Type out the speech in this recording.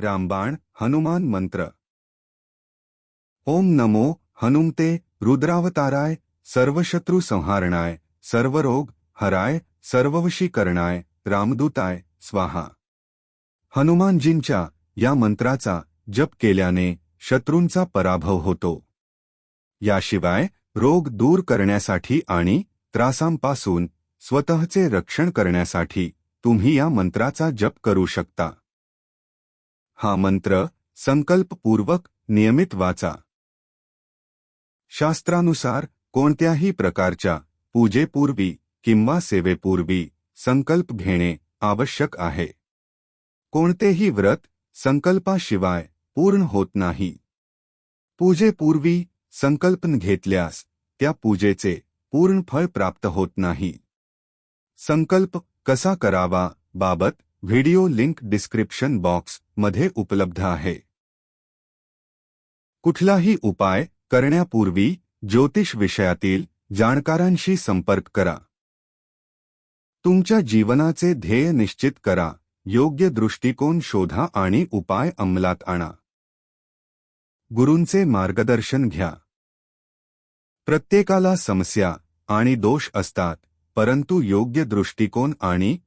रामबाण हनुमान मंत्र. ओम नमो हनुमते रुद्रावताराय सर्वशत्रू संहारणाय सर्वरोग हराय सर्ववशीकरणाय रामदूताय स्वाहा. हनुमानजींच्या या मंत्राचा जप केल्याने शत्रूंचा पराभव होतो. याशिवाय रोग दूर करण्यासाठी आणि त्रासांपासून स्वतःचे रक्षण करण्यासाठी तुम्ही या मंत्राचा जप करू शकता. हा मंत्र संकल्पपूर्वक नियमित वाचा. शास्त्रानुसार कोणत्याही प्रकारच्या पूजेपूर्वी किंवा सेवेपूर्वी संकल्प घेणे आवश्यक आहे. कोणतेही व्रत संकल्पाशिवाय पूर्ण होत नाही. पूजेपूर्वी संकल्पन घेतल्यास त्या पूजेचे पूर्ण फळ प्राप्त होत नाही. संकल्प कसा करावा बाबत व्हिडिओ लिंक डिस्क्रिप्शन बॉक्समध्ये उपलब्ध आहे. कुठलाही उपाय करण्यापूर्वी ज्योतिष विषयातील जाणकारांशी संपर्क करा. तुमच्या जीवनाचे ध्येय निश्चित करा योग्य दृष्टिकोन शोधा आणि उपाय अंमलात आणा. गुरूंचे मार्गदर्शन घ्या. प्रत्येकाला समस्या आणि दोष असतात परंतु योग्य दृष्टिकोन आणि